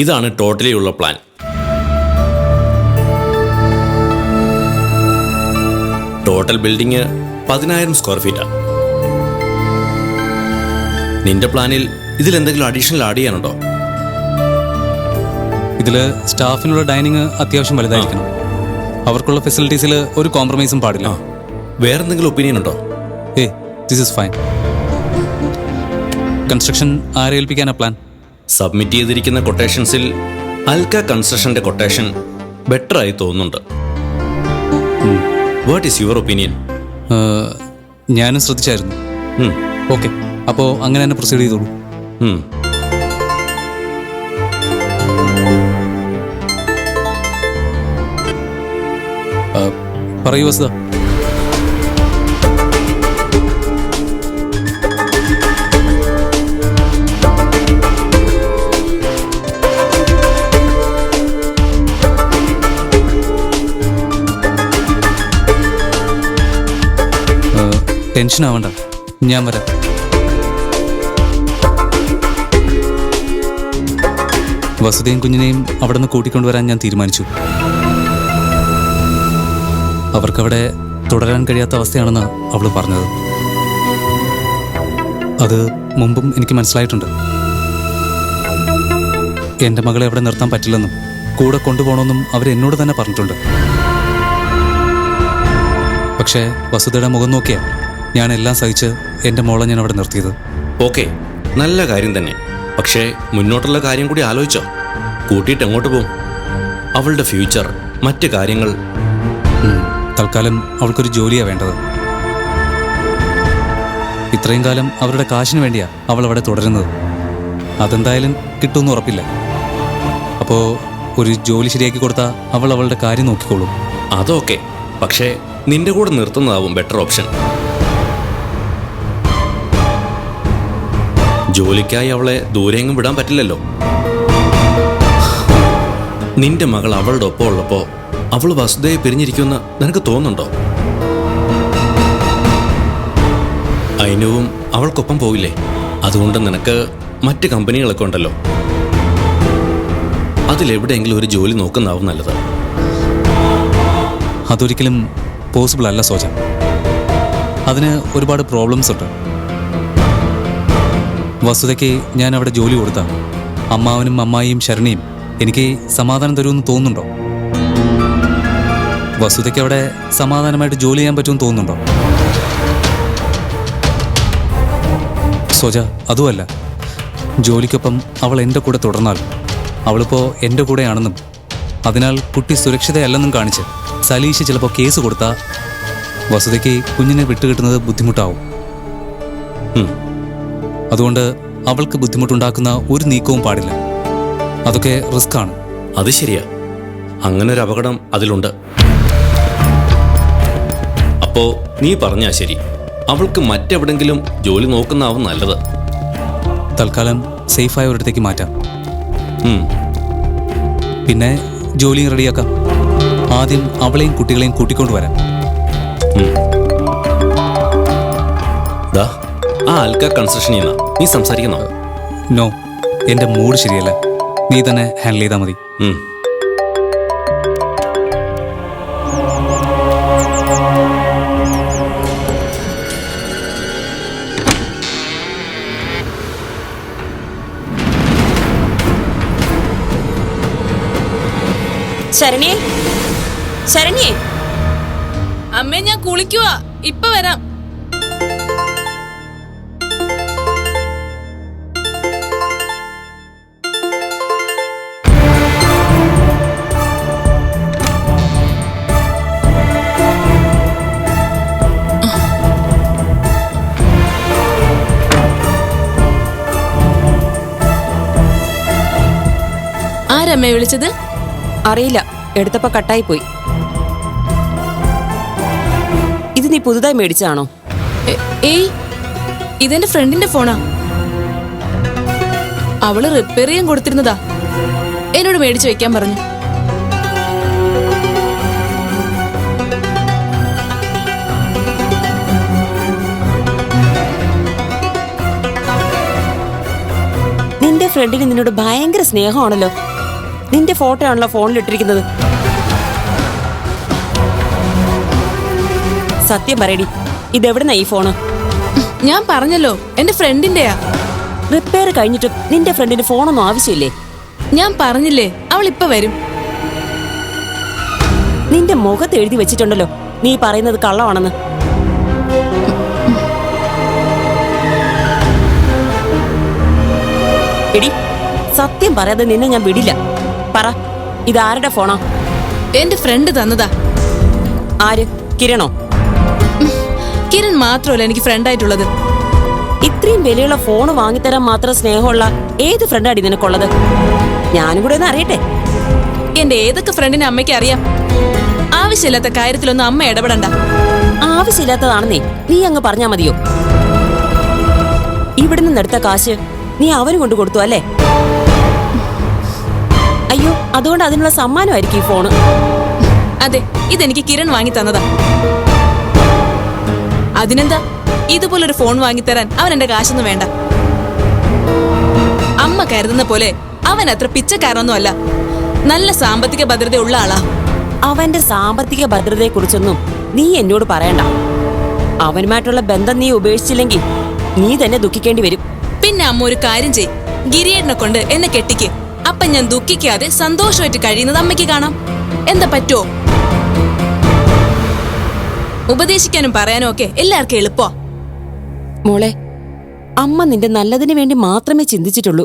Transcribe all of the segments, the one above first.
ഇതാണ് ടോട്ടലി ഉള്ള plan. Total building പതിനായിരം സ്ക്വയർ ഫീറ്റാണ് നിന്റെ പ്ലാനിൽ ഇതിൽ എന്തെങ്കിലും അഡീഷണൽ ആഡ് ചെയ്യാനുണ്ടോ? ഇതിൽ സ്റ്റാഫിനുള്ള ഡൈനിങ് അത്യാവശ്യം വലുതായിരിക്കണം. അവർക്കുള്ള ഫെസിലിറ്റീസിൽ ഒരു കോംപ്രമൈസും പാടില്ല. വേറെന്തെങ്കിലും ഒപ്പീനിയൻ ഉണ്ടോ? ഏ ദിസ് ഇസ് ഫൈൻ കൺസ്ട്രക്ഷൻ ആരെ ഏൽപ്പിക്കാനാ പ്ലാൻ സബ്മിറ്റ് ചെയ്തിരിക്കുന്ന കൊട്ടേഷൻസിൽ അൽക്ക കൺസ്ട്രക്ഷന്റെ കൊട്ടേഷൻ ബെറ്റർ ആയി തോന്നുന്നുണ്ട്. വാട്ട് ഈസ് യുവർ ഒപ്പീനിയൻ ഞാനും ശ്രദ്ധിച്ചായിരുന്നു. ഓക്കെ അപ്പോൾ അങ്ങനെ തന്നെ പ്രൊസീഡ് ചെയ്തോളൂ. പറയൂ വസുത ടെൻഷൻ ആവണ്ട ഞാൻ വരാം. വസുദേയും കുഞ്ഞിനെയും അവിടെ നിന്ന് കൂട്ടിക്കൊണ്ടുവരാൻ ഞാൻ തീരുമാനിച്ചു. അവർക്കവിടെ തുടരാൻ കഴിയാത്ത അവസ്ഥയാണെന്ന് അവൾ പറഞ്ഞത്. അത് മുമ്പും എനിക്ക് മനസ്സിലായിട്ടുണ്ട്. എന്റെ മകളെ അവിടെ നിർത്താൻ പറ്റില്ലെന്നും കൂടെ കൊണ്ടുപോകണമെന്നും അവരെന്നോട് തന്നെ പറഞ്ഞിട്ടുണ്ട്. പക്ഷേ വസുദയുടെ മുഖം നോക്കിയാ ഞാൻ എല്ലാം സഹിച്ച് എന്റെ മോളെ ഞാൻ അവിടെ നിർത്തിയത്. ഓക്കെ നല്ല കാര്യം തന്നെ. പക്ഷേ മുന്നോട്ടുള്ള കാര്യം കൂടി ആലോചിച്ചോ. കൂട്ടിയിട്ട് എങ്ങോട്ട് പോകും അവളുടെ ഫ്യൂച്ചർ മറ്റ് കാര്യങ്ങൾ. തൽക്കാലം അവൾക്കൊരു ജോലിയാണ് വേണ്ടത്. ഇത്രയും കാലം അവരുടെ കാശിന് വേണ്ടിയാ അവൾ അവിടെ തുടരുന്നത്. അതെന്തായാലും കിട്ടുമെന്ന് ഉറപ്പില്ല. അപ്പോ ഒരു ജോലി ശരിയാക്കി കൊടുത്താൽ അവൾ അവളുടെ കാര്യം നോക്കിക്കോളും. അതൊക്കെ. പക്ഷേ നിന്റെ കൂടെ നിർത്തുന്നതാവും ബെറ്റർ ഓപ്ഷൻ ജോലിക്കായി അവളെ ദൂരെയെങ്ങും വിടാൻ പറ്റില്ലല്ലോ. നിന്റെ മകൾ അവളുടെ ഒപ്പം ഉള്ളപ്പോ അവൾ വസുദയെ പിരിഞ്ഞിരിക്കുമെന്ന് നിനക്ക് തോന്നുന്നുണ്ടോ? അയിനുവും അവൾക്കൊപ്പം പോവില്ലേ അതുകൊണ്ട് നിനക്ക് മറ്റ് കമ്പനികളൊക്കെ ഉണ്ടല്ലോ. അതിലെവിടെയെങ്കിലും ഒരു ജോലി നോക്കുന്നതാവും നല്ലത്. അതൊരിക്കലും പോസിബിൾ അല്ല സോജ അതിന് ഒരുപാട് പ്രോബ്ലംസ് ഉണ്ട്. വസുതയ്ക്ക് ഞാൻ അവിടെ ജോലി കൊടുത്താണ് അമ്മാവനും അമ്മായിയും ശരണിയും എനിക്ക് സമാധാനം തരുമെന്ന് തോന്നുന്നുണ്ടോ? വസുതയ്ക്ക് അവിടെ സമാധാനമായിട്ട് ജോലി ചെയ്യാൻ പറ്റുമെന്ന് തോന്നുന്നുണ്ടോ? സോജ അതുമല്ല. ജോലിക്കൊപ്പം അവൾ എന്റെ കൂടെ തുടർന്നാൽ അവളിപ്പോൾ എന്റെ കൂടെയാണെന്നും അതിനാൽ കുട്ടി സുരക്ഷിതയല്ലെന്നും കാണിച്ച് സലീഷ് ചിലപ്പോൾ കേസ് കൊടുത്താൽ വസുതയ്ക്ക് കുഞ്ഞിനെ വിട്ടുകിട്ടുന്നത് ബുദ്ധിമുട്ടാവും. അതുകൊണ്ട് അവൾക്ക് ബുദ്ധിമുട്ടുണ്ടാക്കുന്ന ഒരു നീക്കവും പാടില്ല. അതൊക്കെ റിസ്ക് ആണ്. അത് ശരിയാ. അങ്ങനെ ഒരു അപകടം അതിലുണ്ട്. അപ്പോ നീ പറഞ്ഞാ ശരി. അവൾക്ക് മറ്റെവിടെങ്കിലും ജോലി നോക്കുന്നതാവും നല്ലത്. തൽക്കാലം സേഫായ ഒരിടത്തേക്ക് മാറ്റാം. പിന്നെ ജോലിയും റെഡിയാക്കാം. ആദ്യം അവളെയും കുട്ടികളെയും കൂട്ടിക്കൊണ്ടുവരാം ദാ. ആ ആൽക്ക കൺസ്ട്രക്ഷനിൽ നിന്നാ നീ സംസാരിക്കുന്നോ? നോ എന്റെ മൂഡ് ശരിയല്ല. നീ തന്നെ ഹാൻഡിൽ ചെയ്താൽ മതി. ഉം. ശരണ്യേ. ശരണ്യേ. അമ്മേ ഞാൻ കുളിക്കുവാ. ഇപ്പൊ വരാം. ആരമ്മേ വിളിച്ചത്? അറിയില്ല. എടുത്തപ്പോ കട്ടായി പോയി ഇത് നീ പുതുതായി മേടിച്ചാണോ ഏയ്. ഇതെന്റെ ഫ്രണ്ടിന്റെ ഫോണാ. അവൾ റിപ്പയർ ചെയ്യാൻ കൊടുത്തിരുന്നതാ. എന്നോട് മേടിച്ചു വെക്കാൻ പറഞ്ഞു. നിന്റെ ഫ്രണ്ടിന് നിന്നോട് ഭയങ്കര സ്നേഹമാണല്ലോ. നിന്റെ ഫോട്ടോ ആണല്ലോ ഫോണിൽ ഇട്ടിരിക്കുന്നത് സത്യം പറയടി ഇതെവിടുന്നാ ഈ ഫോണ്? ഞാൻ പറഞ്ഞല്ലോ എന്റെ ഫ്രണ്ടിന്റെയാ റിപ്പയർ കഴിഞ്ഞിട്ടും നിന്റെ ഫ്രണ്ടിന് ഫോണൊന്നും ആവശ്യമില്ലേ? ഞാൻ പറഞ്ഞില്ലേ അവൾ ഇപ്പൊ വരും. നിന്റെ മുഖത്ത് എഴുതി വെച്ചിട്ടുണ്ടല്ലോ നീ പറയുന്നത് കള്ളമാണെന്ന്. എടി സത്യം പറയാതെ നിന്നെ ഞാൻ വിടില്ല. പറ. ഇതാരുടെ ഫോണാ? എന്റെ ഫ്രണ്ട് തന്നതാ. ആര്? കിരണോ? കിരൺ മാത്രമല്ല എനിക്ക് ഫ്രണ്ടായിട്ടുള്ളത് ഇത്രയും വിലയുള്ള ഫോൺ വാങ്ങിത്തരാൻ മാത്രം സ്നേഹമുള്ള ഏത് ഫ്രണ്ടാടി നിനക്കുള്ളത്? ഞാനും കൂടെ ഒന്ന് അറിയട്ടെ. എന്റെ ഏതൊക്കെ ഫ്രണ്ടിനെ അമ്മയ്ക്ക് അറിയാം? ആവശ്യമില്ലാത്ത കാര്യത്തിലൊന്നും അമ്മ ഇടപെടണ്ട. ആവശ്യമില്ലാത്തതാണെന്നേ നീ അങ്ങ് പറഞ്ഞാ മതിയോ? ഇവിടെ എടുത്ത കാശ് നീ അവന് കൊണ്ടു കൊടുത്തു അല്ലേ? അയ്യോ അതുകൊണ്ട് അതിനുള്ള സമ്മാനമായിരിക്കും ഈ ഫോണ്. അതെ ഇതെനിക്ക് കിരൺ വാങ്ങി തന്നതാ. അതിനെന്താ? ഇതുപോലൊരു ഫോൺ വാങ്ങിത്തരാൻ അവൻ എന്റെ കാശൊന്നും വേണ്ട. അമ്മ കരുതുന്ന പോലെ അവൻ അത്ര പിച്ചക്കാരനൊന്നും അല്ല. നല്ല സാമ്പത്തിക ഭദ്രത ഉള്ള ആളാ. അവന്റെ സാമ്പത്തിക ഭദ്രതയെ കുറിച്ചൊന്നും നീ എന്നോട് പറയണ്ട. അവനുമായിട്ടുള്ള ബന്ധം നീ ഉപേക്ഷിച്ചില്ലെങ്കിൽ നീ തന്നെ ദുഃഖിക്കേണ്ടി വരും. പിന്നെ അമ്മ ഒരു കാര്യം ചെയ് ഗിരിയേടിനെ കൊണ്ട് എന്നെ കെട്ടിക്ക്. അപ്പൊ ഞാൻ ദുഃഖിക്കാതെ സന്തോഷമായിട്ട് കഴിയുന്നത് അമ്മയ്ക്ക് കാണാം. എന്താ പറ്റോ ഉപദേശിക്കാനും പറയാനും ഒക്കെ എല്ലാവർക്കും എളുപ്പോ മോളെ അമ്മ നിന്റെ നല്ലതിന് വേണ്ടി മാത്രമേ ചിന്തിച്ചിട്ടുള്ളൂ.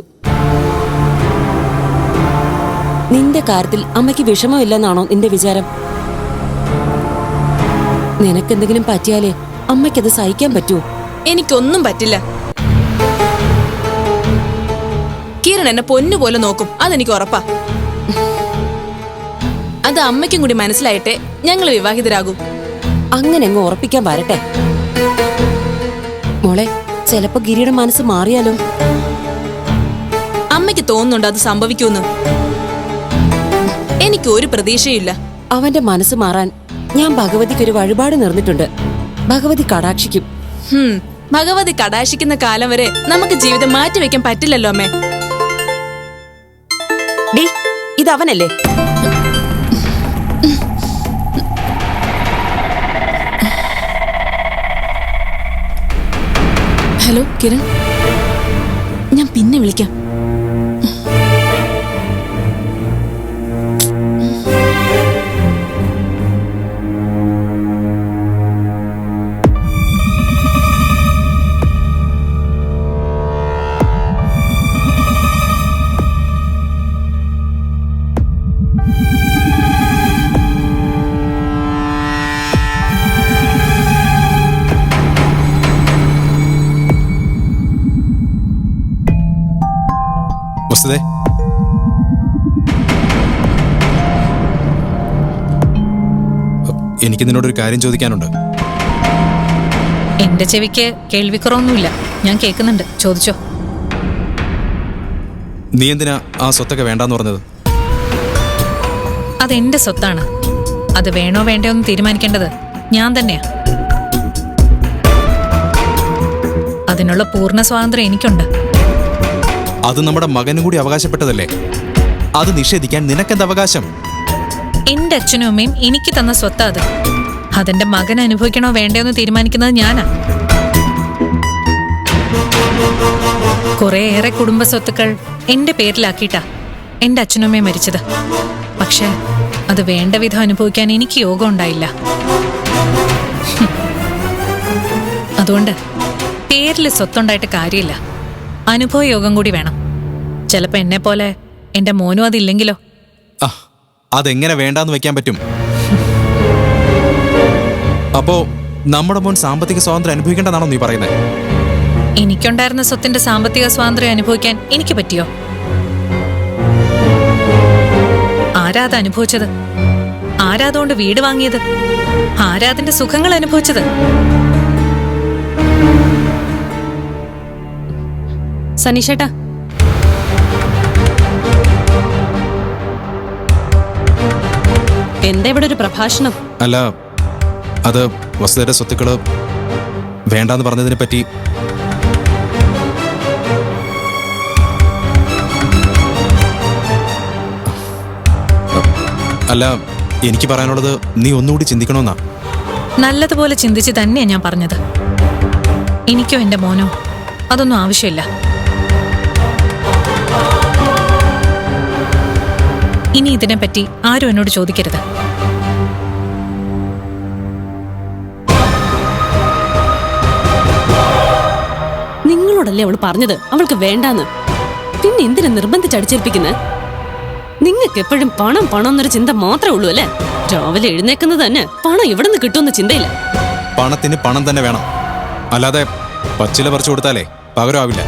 നിന്റെ കാര്യത്തിൽ അമ്മയ്ക്ക് വിഷമമില്ലെന്നാണോ നിന്റെ വിചാരം? നിനക്കെന്തെങ്കിലും പറ്റിയാലേ അമ്മയ്ക്കത് സഹിക്കാൻ പറ്റുമോ എനിക്കൊന്നും പറ്റില്ല. കിരൺ എന്നെ പൊന്നുപോലെ നോക്കും. അതെനിക്ക് ഉറപ്പാ. അത് അമ്മയ്ക്കും കൂടി മനസ്സിലായിട്ടെ ഞങ്ങൾ വിവാഹിതരാകൂ. അങ്ങനെ അങ്ങ് ഉറപ്പിക്കാൻ വരട്ടെ. മോളെ ചിലപ്പോ ഗിരിയുടെ മനസ്സ് മാറിയാലോ? അമ്മയ്ക്ക് തോന്നുന്നുണ്ട് അത് സംഭവിക്കുമെന്ന്. എനിക്ക് ഒരു പ്രതീക്ഷയില്ല അവന്റെ മനസ്സ് മാറാൻ ഞാൻ ഭഗവതിക്ക് ഒരു വഴിപാട് നിർന്നിട്ടുണ്ട്. ഭഗവതി കടാക്ഷിക്കും. ഭഗവതി കടാശിക്കുന്ന കാലം വരെ നമുക്ക് ജീവിതം മാറ്റിവെക്കാൻ പറ്റില്ലല്ലോ അമ്മേ. ഇതവനല്ലേ? ഹലോ കിരൺ. ഞാൻ പിന്നെ വിളിക്കാം. വസ്തുതേ എനിക്ക് നിന്നോടൊരു കാര്യം ചോദിക്കാനുണ്ട്. എന്റെ ചെവിക്ക് കേൾവിക്കുറവൊന്നുമില്ല. ഞാൻ കേൾക്കുന്നുണ്ട്. ചോദിച്ചോ. നീ എന്തിനാ ആ സ്വത്തൊക്കെ വേണ്ടാന്ന് പറഞ്ഞത്? അതെന്റെ സ്വത്താണ്. അത് വേണോ വേണ്ടോ എന്ന് തീരുമാനിക്കേണ്ടത് ഞാൻ തന്നെയാ. അതിനുള്ള പൂർണ സ്വാതന്ത്ര്യം എനിക്കുണ്ട്. അത് നമ്മുടെ മകനും കൂടി അവകാശപ്പെട്ടതല്ലേ? അത് നിഷേധിക്കാൻ നിനക്കെന്ത് അവകാശം? എന്റെ അച്ഛനും അമ്മയും എനിക്ക് തന്ന സ്വത്ത് അത്. അതെന്റെ മകൻ അനുഭവിക്കണോ വേണ്ടയോ എന്ന് തീരുമാനിക്കുന്നത് ഞാനാ. കുറേയേറെ കുടുംബ സ്വത്തുക്കൾ എന്റെ പേരിലാക്കിയിട്ടാ എന്റെ അച്ഛനും അമ്മയും മരിച്ചത്. പക്ഷേ അത് വേണ്ട വിധം അനുഭവിക്കാൻ എനിക്ക് യോഗം ഉണ്ടായില്ല. അതുകൊണ്ട് പേരിൽ സ്വത്തുണ്ടായിട്ട് കാര്യമില്ല. അനുഭവ യോഗം കൂടി വേണം. ചിലപ്പോ എന്നെ പോലെ എന്റെ മോനും അതില്ലെങ്കിലോ? അതെങ്ങനെ വേണ്ടാന്ന് വെക്കാൻ പറ്റും? അപ്പോ നമ്മുടെ മോൻ സാമ്പത്തിക സ്വാതന്ത്ര്യം അനുഭവിക്കേണ്ടതാണോ നീ പറയുന്നത് എനിക്കുണ്ടായിരുന്ന സ്വത്തിന്റെ സാമ്പത്തിക സ്വാതന്ത്ര്യം അനുഭവിക്കാൻ എനിക്ക് പറ്റിയോ? ആരാത് അനുഭവിച്ചത്? ആരാതുകൊണ്ട് വീട് വാങ്ങിയത്? ആരാതിന്റെ സുഖങ്ങൾ അനുഭവിച്ചത്? സനീഷേട്ടാ എന്താ ഇവിടെ ഒരു പ്രഭാഷണം? അല്ല അത് വസുധയുടെ സ്വത്തുക്കൾ വേണ്ടെന്ന് പറഞ്ഞതിനെ പറ്റി. അല്ല എനിക്ക് പറയാനുള്ളത് നീ ഒന്നുകൂടി ചിന്തിക്കണമെന്നാ. നല്ലതുപോലെ ചിന്തിച്ച് തന്നെയാ ഞാൻ പറഞ്ഞത്. എനിക്കോ എന്റെ മോനോ അതൊന്നും ആവശ്യമില്ല. ഇനി ഇതിനെപ്പറ്റി ആരും എന്നോട് ചോദിക്കരുത്. നിങ്ങളോടല്ലേ അവൾ പറഞ്ഞത്? അവൾക്ക് വേണ്ടാന്ന്. പിന്നെ എന്തിനാ നിർബന്ധിച്ചടിച്ചേൽപ്പിക്കുന്നത് നിങ്ങൾക്ക് എപ്പോഴും പണം പണം എന്നൊരു ചിന്ത മാത്രമേ ഉള്ളൂ അല്ലേ? രാവിലെ എഴുന്നേക്കുന്നത് തന്നെ പണം എവിടെ നിന്ന് കിട്ടുമെന്ന ചിന്തയില്ല. പണത്തിന് പണം തന്നെ വേണം. അല്ലാതെ പച്ചില പറിച്ചു കൊടുത്താലേ പകരമാവില്ല.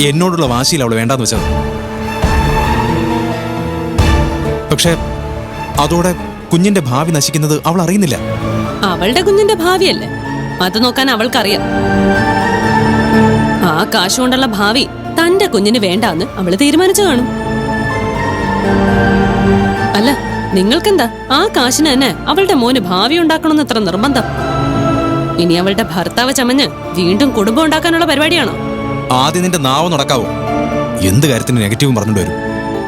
എന്നോടുള്ള വാശിയിൽ അവൾ വേണ്ടാന്ന് വെച്ചത്. പക്ഷേ അതോടെ കുഞ്ഞിന്റെ ഭാവി നശിക്കുന്നത് അവൾ അറിയുന്നില്ല. അവളുടെ കുഞ്ഞിന്റെ ഭാവിയല്ലേ? അത് നോക്കാൻ അവൾക്കറിയാം. ആ കാശ് കൊണ്ടുള്ള ഭാവി തന്റെ കുഞ്ഞിന് വേണ്ടാന്ന് അവൾ തീരുമാനിച്ചു കാണും. അല്ല നിങ്ങൾക്കെന്താ? ആ കാശിന് തന്നെ അവളുടെ മോന് ഭാവി ഉണ്ടാക്കണമെന്ന് എത്ര നിർബന്ധം. ഇനി അവളുടെ ഭർത്താവ് ചമഞ്ഞ് വീണ്ടും കുടുംബം ഉണ്ടാക്കാനുള്ള പരിപാടിയാണോ? ആദ്യം നിന്റെ നാവ് നടക്കാവോ? എന്ത് കാര്യത്തിന് നെഗറ്റീവും പറഞ്ഞിട്ട് വരും.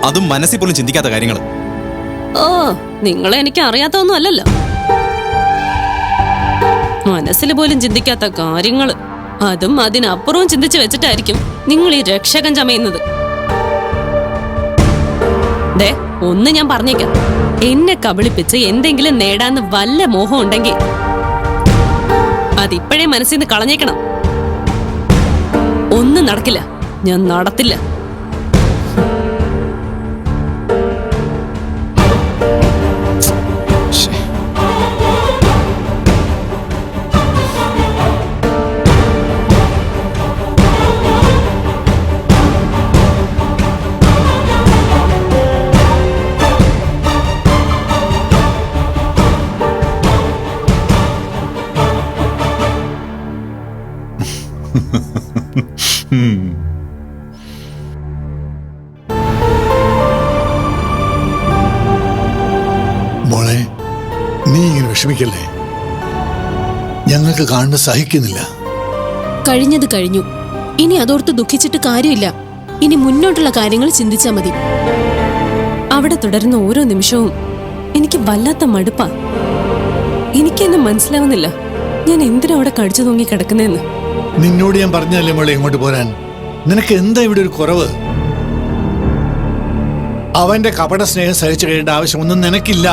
അതും മനസ്സിൽ പോലും ചിന്തിക്കാത്ത കാര്യങ്ങൾ ഓ നിങ്ങളെ എനിക്ക് അറിയാത്തൊന്നും അല്ലല്ലോ. മനസ്സിൽ പോലും ചിന്തിക്കാത്ത കാര്യങ്ങൾ. അതും അതിനപ്പുറവും ചിന്തിച്ചു വെച്ചിട്ടായിരിക്കും നിങ്ങൾ ഈ രക്ഷകൻ ചമയുന്നത്. ദേ ഒന്ന് ഞാൻ പറഞ്ഞേക്കാം. എന്നെ കബളിപ്പിച്ച് എന്തെങ്കിലും നേടാന്ന് വല്ല മോഹം ഉണ്ടെങ്കിൽ അതിപ്പോഴേ മനസ്സിൽ നിന്ന് കളഞ്ഞേക്കണം. ഒന്നും നടക്കില്ല. ഞാൻ നടത്തില്ല. മോളെ നീ ഇങ്ങനെ വിഷമിക്കല്ലേ? ഞങ്ങൾക്ക് കാണുന്ന സഹിക്കുന്നില്ല. കഴിഞ്ഞത് കഴിഞ്ഞു. ഇനി അതോർത്ത് ദുഃഖിച്ചിട്ട് കാര്യമില്ല. ഇനി മുന്നോട്ടുള്ള കാര്യങ്ങൾ ചിന്തിച്ചാ മതി. അവിടെ തുടരുന്ന ഓരോ നിമിഷവും എനിക്ക് വല്ലാത്ത മടുപ്പാ. എനിക്കെന്നെ മനസ്സിലാവുന്നില്ല. ഞാൻ എന്തിനാ അവിടെ കടിച്ചു തൂങ്ങി കിടക്കുന്നതെന്ന് നിന്നോട് ഞാൻ പറഞ്ഞല്ലേ മോളെ ഇങ്ങോട്ട് പോരാൻ? നിനക്ക് എന്താ ഇവിടെ ഒരു കുറവ്? അവന്റെ കപട സ്നേഹം സഹിച്ചു കഴിയേണ്ട ആവശ്യമൊന്നും നിനക്കില്ല.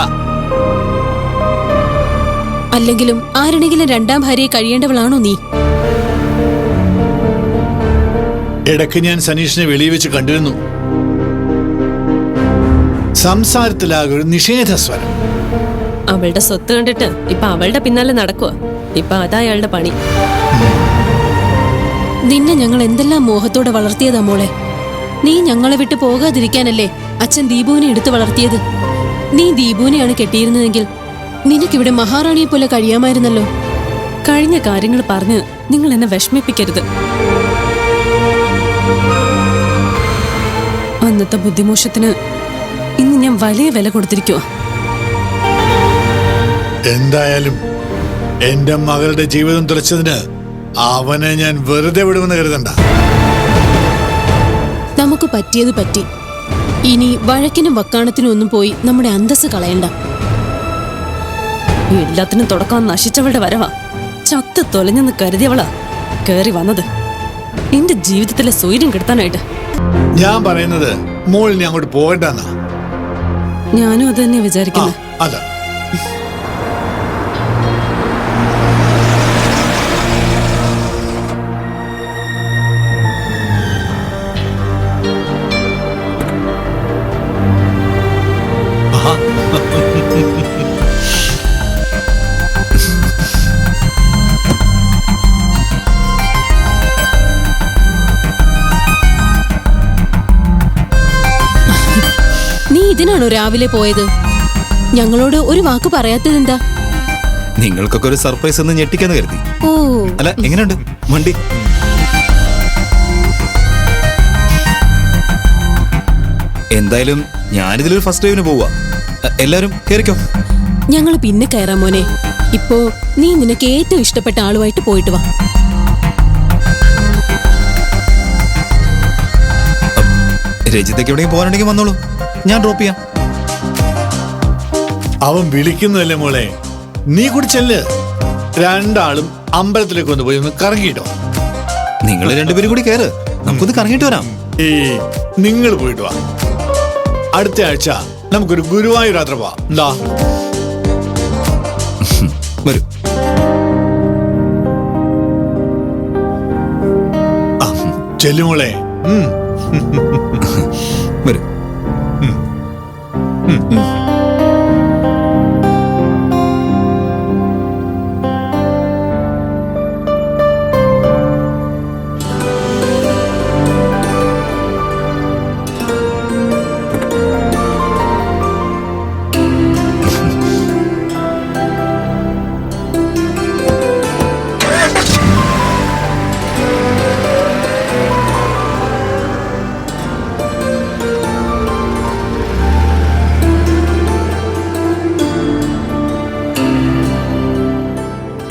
അല്ലെങ്കിലും ആരുടെങ്കിലും രണ്ടാം ഭാര്യയെ കഴിയേണ്ടവളാണോ നീ? ഇടയ്ക്ക് ഞാൻ സനീഷിനെ വെളിയിൽ വെച്ച് കണ്ടിരുന്നു. സംസാരത്തിലാകെ ഒരു നിഷേധ സ്വരം അവളുടെ സ്വത്ത് കണ്ടിട്ട് ഇപ്പൊ അവളുടെ പിന്നാലെ നടക്കുക ഇപ്പൊ അതാ അയാളുടെ പണി. നിന്നെ ഞങ്ങൾ എന്തെല്ലാം മോഹത്തോടെ വളർത്തിയതാ മോളെ? നീ ഞങ്ങളെ വിട്ട് പോകാതിരിക്കാനല്ലേ അച്ഛൻ ദീപുവിനെ എടുത്തു വളർത്തിയത്? നീ ദീപുവിനെയാണ് കെട്ടിയിരുന്നതെങ്കിൽ നിനക്കിവിടെ മഹാറാണിയെ പോലെ കഴിയാമായിരുന്നല്ലോ. കഴിഞ്ഞ കാര്യങ്ങൾ പറഞ്ഞ് നിങ്ങൾ എന്നെ വിഷമിപ്പിക്കരുത്. അന്നത്തെ ബുദ്ധിമോശത്തിന് ഇന്ന് ഞാൻ വലിയ വില കൊടുത്തിരിക്കുക എന്തായാലും എന്റെ മകളുടെ ജീവിതം തുലച്ചതിന് അവനെ ഞാൻ വെറുതെ വിടുമെന്ന് കരുതണ്ട. നമുക്ക് പറ്റിയത് പറ്റി. ഇനി വഴക്കിനും വക്കാണത്തിനും ഒന്നും പോയി നമ്മുടെ അന്തസ് കളയണ്ട. എല്ലാത്തിനും തുടക്കം നശിച്ചവളുടെ വരവാ. ചത്ത് തൊലഞ്ഞെന്ന് കരുതിയവളാ കേറി വന്നത്. എന്റെ ജീവിതത്തിലെ സ്വൈര്യം കെടുത്താനായിട്ട്. ഞാൻ പറയുന്നത് മോളിനെ അങ്ങോട്ട് പോകണ്ടെന്നാ. ഞാനും അത് തന്നെ വിചാരിക്കുന്നു. വിചാരിക്കുന്നത് ഇതിനാണോ രാവിലെ പോയത്? ഞങ്ങളോട് ഒരു വാക്ക് പറയാത്തതെന്താ? നിങ്ങൾക്കൊക്കെ ഒരു സർപ്രൈസ് എന്ന് ഞെട്ടിക്കാന്ന് കരുതി. ഓ. അല്ല എങ്ങനെയുണ്ട്? മണ്ടി എന്തായാലും ഞാനിതിലൊരു ഫസ്റ്റ് ഡ്രൈവിന് പോവാ. എ- എല്ലാവരും കേറിക്കോ. ഞങ്ങൾ പിന്നെ കയറാം മോനെ. ഇപ്പോ നീ നിനക്ക് ഏറ്റവും ഇഷ്ടപ്പെട്ട ആളുമായിട്ട് പോയിട്ട് വാ. രജിതയ്ക്ക് എവിടെയും പോകാനുണ്ടെങ്കിൽ വന്നോളൂ. ഞാൻ ഡ്രോപ്പ് ചെയ്യാം. അവൻ വിളിക്കുന്നതല്ലേ മോളെ? നീ കൂടി ചെല്ല്. രണ്ടാളും അമ്പലത്തിലേക്ക് ഒന്ന് പോയി ഒന്ന് കറങ്ങിയിട്ടോ. നിങ്ങൾ രണ്ടുപേരും കൂടി കയറ്. നമുക്കൊന്ന് കറങ്ങിയിട്ട് വരാം. ഏ നിങ്ങൾ പോയിട്ട് വാ. അടുത്ത ആഴ്ച നമുക്കൊരു ഗുരുവായൂർ യാത്ര പോവാം. എന്താ? വരൂ. ചെല്ലുമോളെ. വരൂ.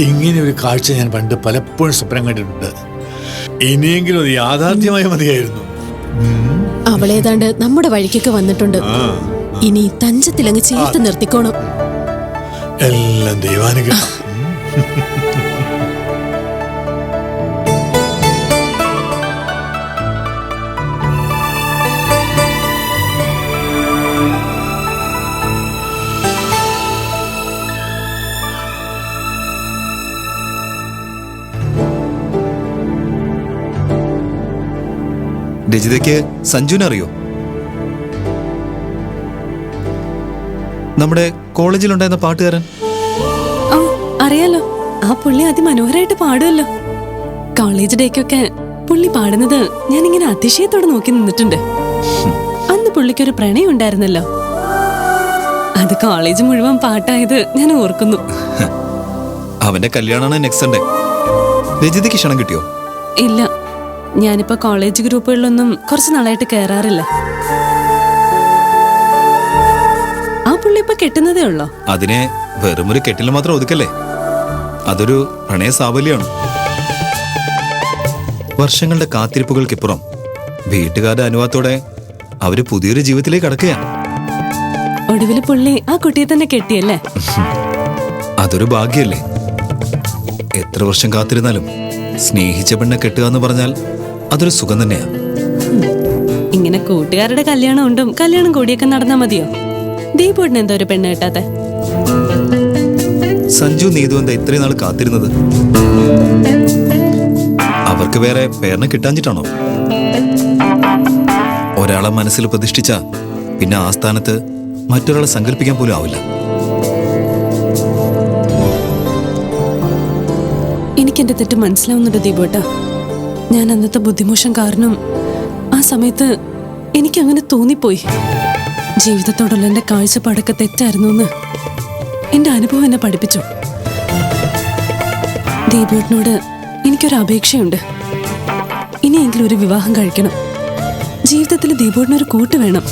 ഇങ്ങനെ ഒരു കാഴ്ച ഞാൻ പണ്ട് പലപ്പോഴും സ്വപ്നം കണ്ടിട്ടുണ്ട്. ഇനിയെങ്കിലും അത് യാഥാർത്ഥ്യമായി മതിയായിരുന്നു. അവളേതാണ്ട് നമ്മുടെ വഴിക്കൊക്കെ വന്നിട്ടുണ്ട്. ഇനി തഞ്ചത്തിലങ്ങ് ചേർത്ത് നിർത്തിക്കോണം. എല്ലാം ദൈവാനുഗ്രഹം. രജിതയ്ക്ക് സഞ്ജുവിനെ അറിയോ? നമ്മുടെ കോളേജിലുണ്ടായിരുന്ന പാട്ടുകാരൻ. അറിയാലോ. ആ പുള്ളി അതിമനോഹരായിട്ട് പാടുമല്ലോ. കോളേജ് ഡേക്കൊക്കെ പുള്ളി പാടുന്നത് ഇങ്ങനെ അതിശയത്തോടെ നോക്കി നിന്നിട്ടുണ്ട്. അന്ന് പുള്ളിക്കൊരു പ്രണയം ഉണ്ടായിരുന്നല്ലോ. അത് കോളേജ് മുഴുവൻ പാട്ടായത് ഞാൻ ഓർക്കുന്നു. അവന്റെ കല്യാണമാണ് നെക്സ്റ്റ് സൺഡേ. രജിതയ്ക്ക് ക്ഷണം കിട്ടിയോ? ഇല്ല. ഞാനിപ്പോ കോളേജ് ഗ്രൂപ്പുകളിലൊന്നും കുറച്ച് നാളായിട്ട് കയറാറില്ല ആ പുള്ളി ഇപ്പൊ കെട്ടുന്നതേ ഉള്ളോ? അതിനെ വെറുമൊരു കെട്ടിൽ മാത്രം ഒതുക്കല്ലേ? അതൊരു പ്രണയ സാഫല്യമാണ് വർഷങ്ങളുടെ കാത്തിരിപ്പുകൾക്കിപ്പുറം വീട്ടുകാരുടെ അനുവാദത്തോടെ അവർ പുതിയൊരു ജീവിതത്തിലേക്ക് കടക്കുകയാണ്. ഒടുവിൽ പുള്ളി ആ കുട്ടിയെ തന്നെ കെട്ടിയല്ലേ? അതൊരു ഭാഗ്യല്ലേ? എത്ര വർഷം കാത്തിരുന്നാലും സ്നേഹിച്ച പെണ്ണെ കെട്ടുക എന്ന് പറഞ്ഞാൽ അതൊരു സുഖം തന്നെയാ. ഇങ്ങനെ കൂട്ടുകാരുടെ കല്യാണം ഉണ്ടും കല്യാണം കൂടിയൊക്കെ നടന്നാ മതിയോ? ദീപോടിന് എന്താ ഒരു പെണ്ണ് കിട്ടാത്ത? സഞ്ജു നീതു എന്താ ഇത്രയും നാൾ കാത്തിരുന്നത്? അവർക്ക് വേറെ പേരിനെ കിട്ടാഞ്ഞിട്ടാണോ? ഒരാളെ മനസ്സിൽ പ്രതിഷ്ഠിച്ച പിന്നെ ആ സ്ഥാനത്ത് മറ്റൊരാളെ സങ്കല്പിക്കാൻ പോലും ആവില്ല. എനിക്കെന്റെ തെറ്റ് മനസ്സിലാവുന്നുണ്ട് ദീപേട്ട? ഞാൻ അന്നത്തെ ബുദ്ധിമോശം കാരണം ആ സമയത്ത് എനിക്ക് അങ്ങനെ തോന്നിപ്പോയി. ജീവിതത്തോടുള്ള എന്റെ കാഴ്ചപ്പാടൊക്കെ തെറ്റായിരുന്നു എന്ന് എന്റെ അനുഭവം എന്നെ പഠിപ്പിച്ചു. ദീപോട്ടിനോട് എനിക്കൊരു അപേക്ഷയുണ്ട്. ഇനിയെങ്കിലും ഒരു വിവാഹം കഴിക്കണം. ജീവിതത്തിൽ ദീപോട്ടിനൊരു കൂട്ട് വേണം.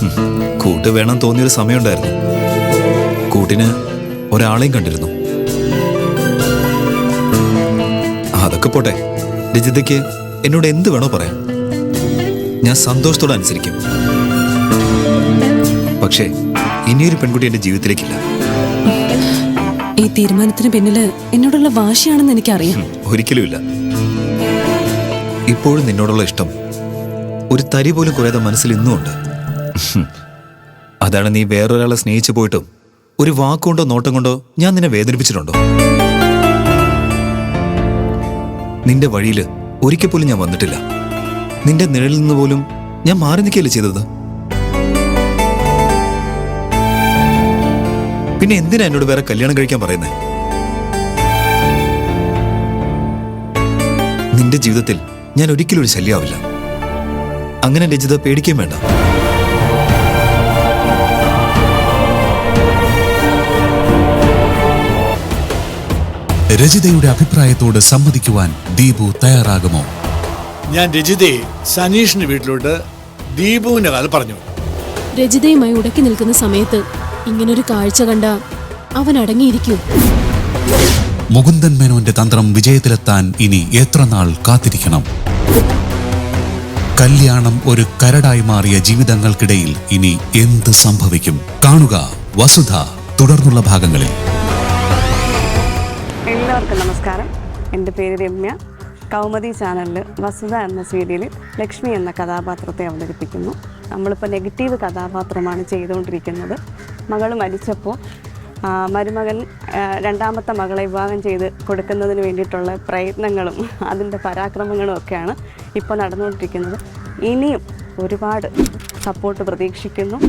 കൂട്ട് വേണം തോന്നിയൊരു സമയമുണ്ടായിരുന്നു. കൂട്ടിന് ഒരാളെയും കണ്ടിരുന്നു. അതൊക്കെ പോട്ടെ. രജിതയ്ക്ക് എന്നോട് എന്ത് വേണോ പറയാം. ഞാൻ സന്തോഷത്തോടെ അനുസരിക്കും. പക്ഷേ ഇനിയൊരു പെൺകുട്ടി എന്റെ ജീവിതത്തിലേക്കില്ല. ഈ തീരുമാനത്തിന് പിന്നിൽ എന്നോടുള്ള വാശിയാണെന്ന് എനിക്കറിയാം. ഒരിക്കലുമില്ല. ഇപ്പോഴും നിന്നോടുള്ള ഇഷ്ടം ഒരു തരി പോലും കുറയാതെ മനസ്സിൽ ഇന്നും ഉണ്ട്. അതാണ് നീ വേറൊരാളെ സ്നേഹിച്ചു പോയിട്ടും ഒരു വാക്കുകൊണ്ടോ നോട്ടം കൊണ്ടോ ഞാൻ നിന്നെ വേദനിപ്പിച്ചിട്ടുണ്ടോ? നിന്റെ വഴിയിൽ ഒരിക്കൽ പോലും ഞാൻ വന്നിട്ടില്ല. നിന്റെ നിഴലിൽ നിന്ന് പോലും ഞാൻ മാറി നിൽക്കുകയല്ലേ ചെയ്തത്? പിന്നെ എന്തിനാ എന്നോട് വേറെ കല്യാണം കഴിക്കാൻ പറയുന്നേ? നിന്റെ ജീവിതത്തിൽ ഞാൻ ഒരിക്കലും ഒരു ശല്യമാവില്ല അങ്ങനെ രചിത പേടിക്കുകയും വേണ്ട. രജിതയുടെ അഭിപ്രായത്തോട് സമ്മതിക്കുവാൻ ദീപു തയ്യാറാകുമോ? ഞാൻ രജിതയെ സനീഷിന്റെ വീട്ടിലോട്ട് ദീപുവിന്റെ കാലം പറഞ്ഞു. രജിതയുമായി ഉടക്കി നിൽക്കുന്ന സമയത്ത് ഇങ്ങനൊരു കാഴ്ച കണ്ട അവൻ അടങ്ങിയിരിക്കൂ. മുകുന്ദൻ മേനോന്റെ തന്ത്രം വിജയത്തിലെത്താൻ ഇനി എത്ര നാൾ കാത്തിരിക്കണം? കല്യാണം ഒരു കരടായി മാറിയ ജീവിതങ്ങൾക്കിടയിൽ ഇനി എന്ത് സംഭവിക്കും? കാണുക വസുധ തുടർന്നുള്ള ഭാഗങ്ങളിൽ. എല്ലാവർക്കും നമസ്കാരം. എന്റെ പേര് രമ്യ. കൗമതി ചാനലിൽ വസുധ എന്ന സീരിയലിൽ ലക്ഷ്മി എന്ന കഥാപാത്രത്തെ അവതരിപ്പിക്കുന്നു. നമ്മളിപ്പോൾ നെഗറ്റീവ് കഥാപാത്രമാണ് ചെയ്തുകൊണ്ടിരിക്കുന്നത്. മകൾ മരിച്ചപ്പോൾ മരുമകൻ രണ്ടാമത്തെ മകളെ വിവാഹം ചെയ്ത് കൊടുക്കുന്നതിന് വേണ്ടിയിട്ടുള്ള പ്രയത്നങ്ങളും അതിന്റെ പരാക്രമങ്ങളും ഒക്കെയാണ് ഇപ്പോൾ നടന്നുകൊണ്ടിരിക്കുന്നത്. ഇനിയും ഒരുപാട് സപ്പോർട്ട് പ്രതീക്ഷിക്കുന്നു.